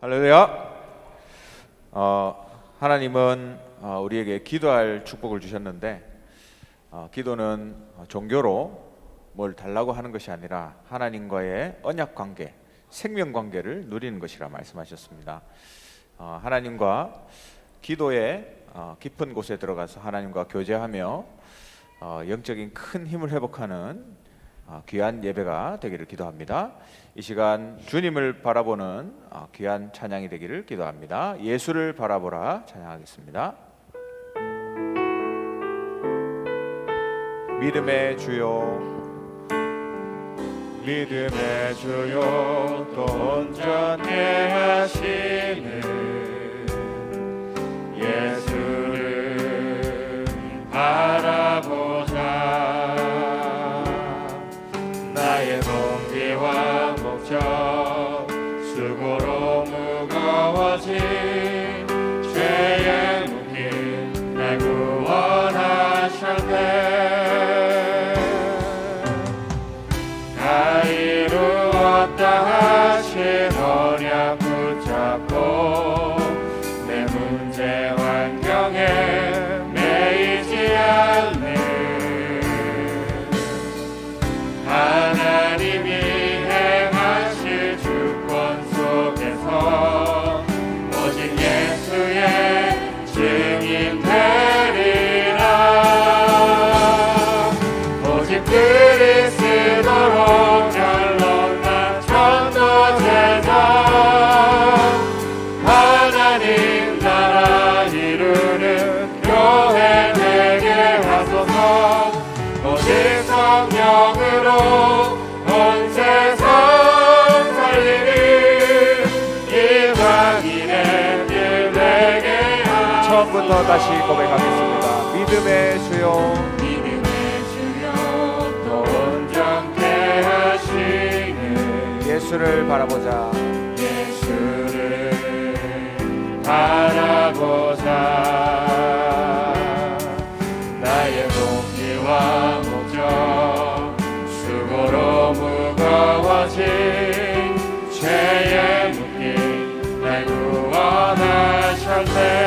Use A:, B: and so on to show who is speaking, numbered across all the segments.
A: 할렐루야. 어, 하나님은 어, 우리에게 기도할 축복을 주셨는데 어, 기도는 어, 종교로 뭘 달라고 하는 것이 아니라 하나님과의 언약 관계, 생명 관계를 누리는 것이라 말씀하셨습니다. 어, 하나님과 기도의 어, 깊은 곳에 들어가서 하나님과 교제하며 어, 영적인 큰 힘을 회복하는 어, 귀한 예배가 되기를 기도합니다. 이 시간 주님을 바라보는 어, 귀한 찬양이 되기를 기도합니다. 예수를 바라보라 찬양하겠습니다. 믿음의 주요 믿음의 주요 또 온전해 하시는 예수를 바라보 수고로 무거워진
B: heart. 부터 다시 고백하겠습니다. 믿음의 주요 예수를 바라보자.
A: 예수를 바라보자 나의 동기와 목적 수고로 무거워진 죄의 묶임 날 구원하셨네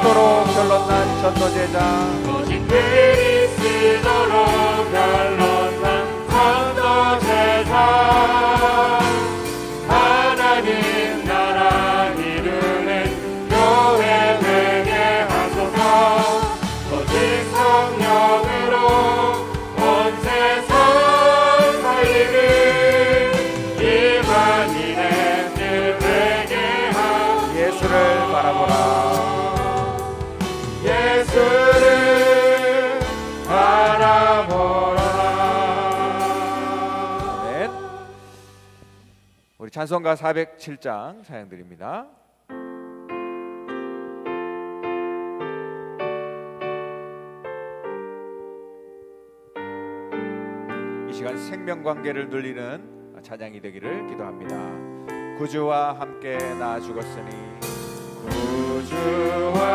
A: 그리스도로 결론난 전도제자.
B: 우리 찬송가 407장 사양 드립니다. 이 시간 생명 관계를 누리는 찬양이 되기를 기도합니다. 구주와 함께 나 죽었으니
A: 구주와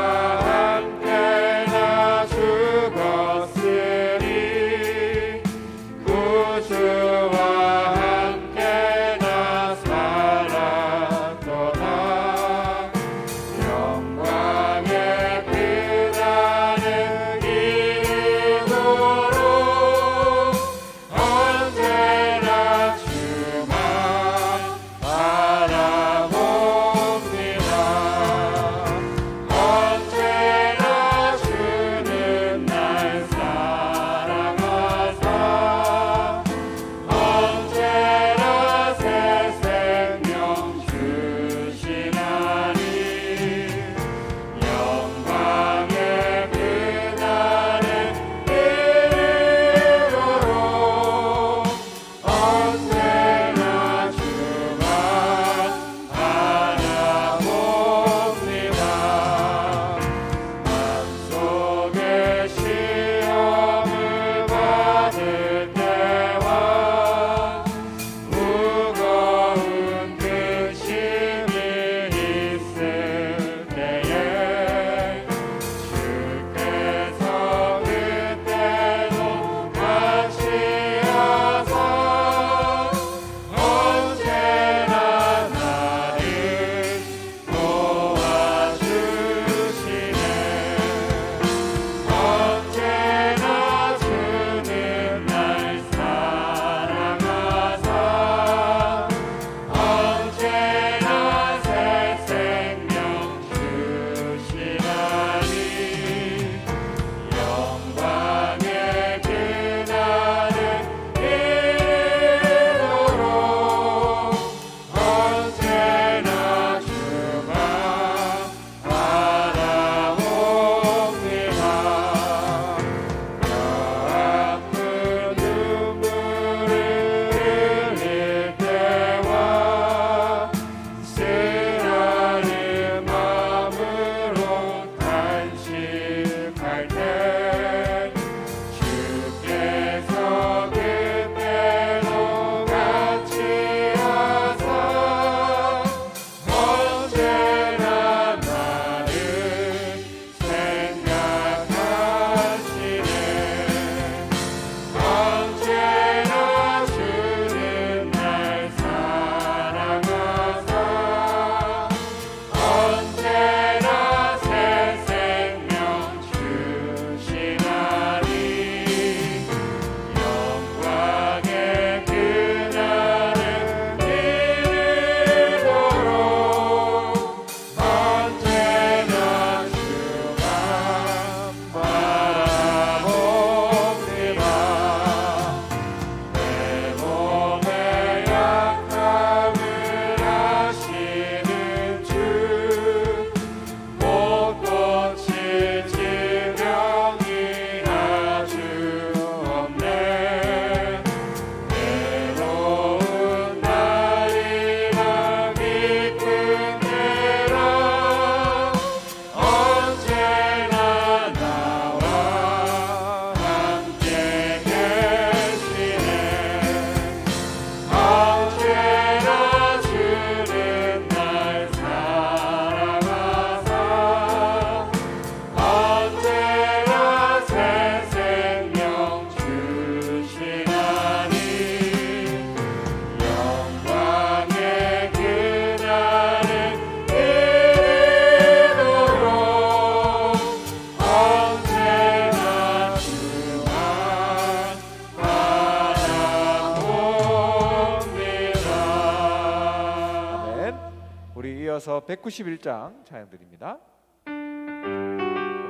A: 191장 자연 드립니다.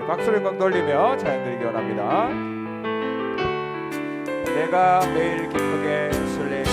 A: 박수를 꽉 돌리며 자연 드리기 원합니다. 내가 매일 기쁘게 술래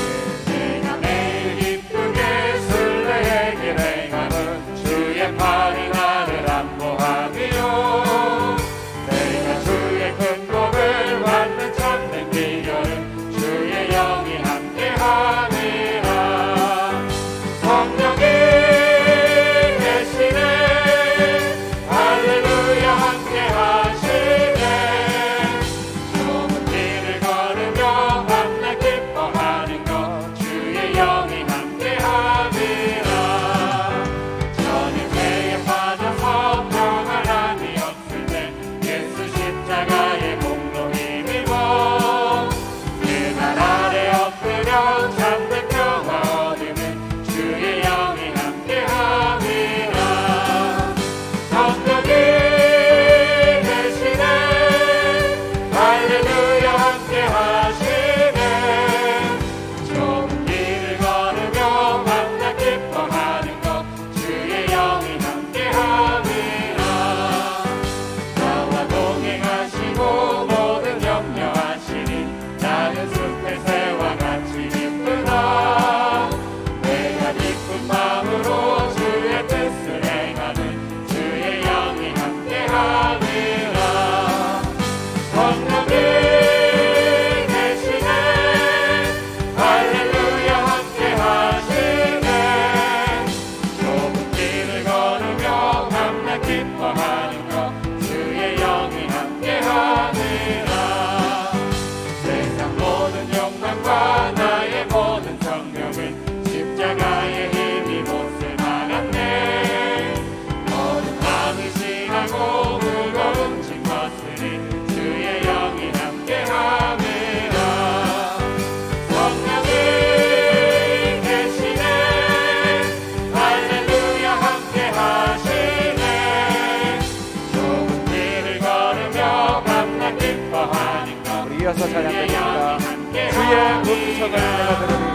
C: 주셔서
A: 찬양드립니다. 주의 음성을 내가 들으리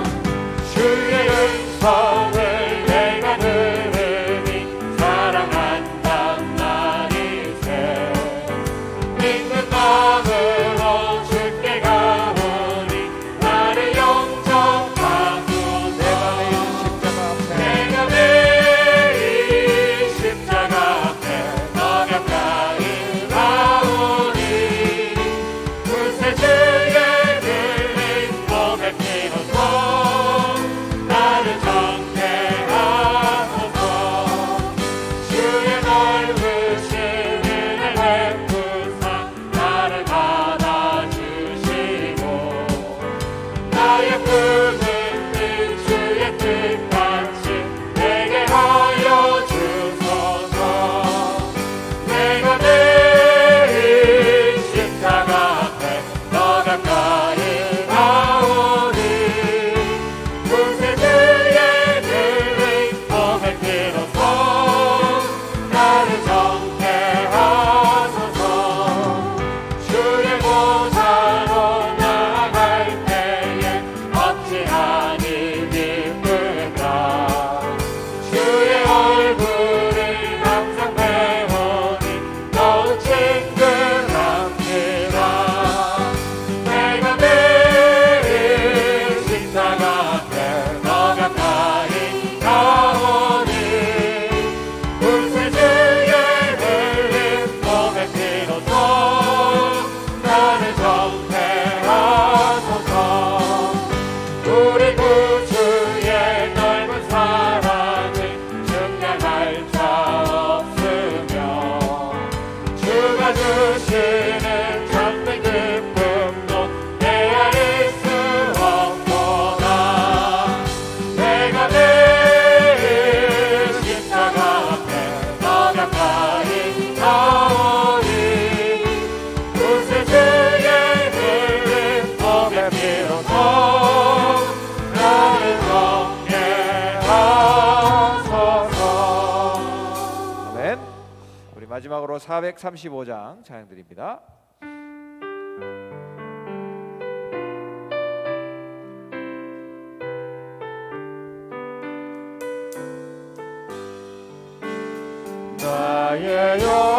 C: 주의 음성을
A: curtain 435장 찬양드립니다. 나의 영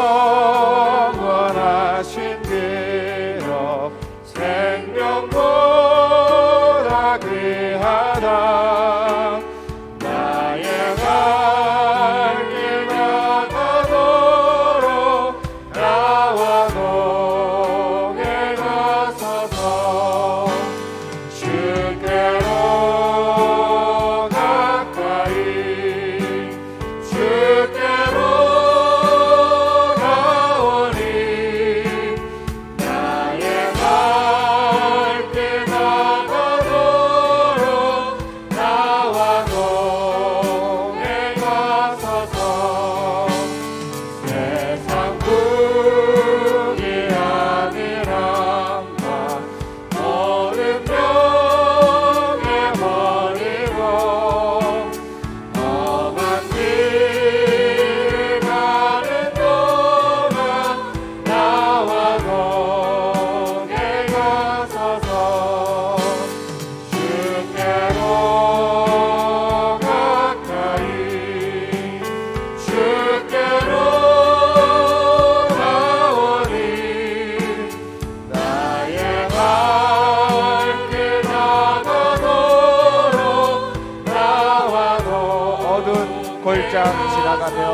A: 나가며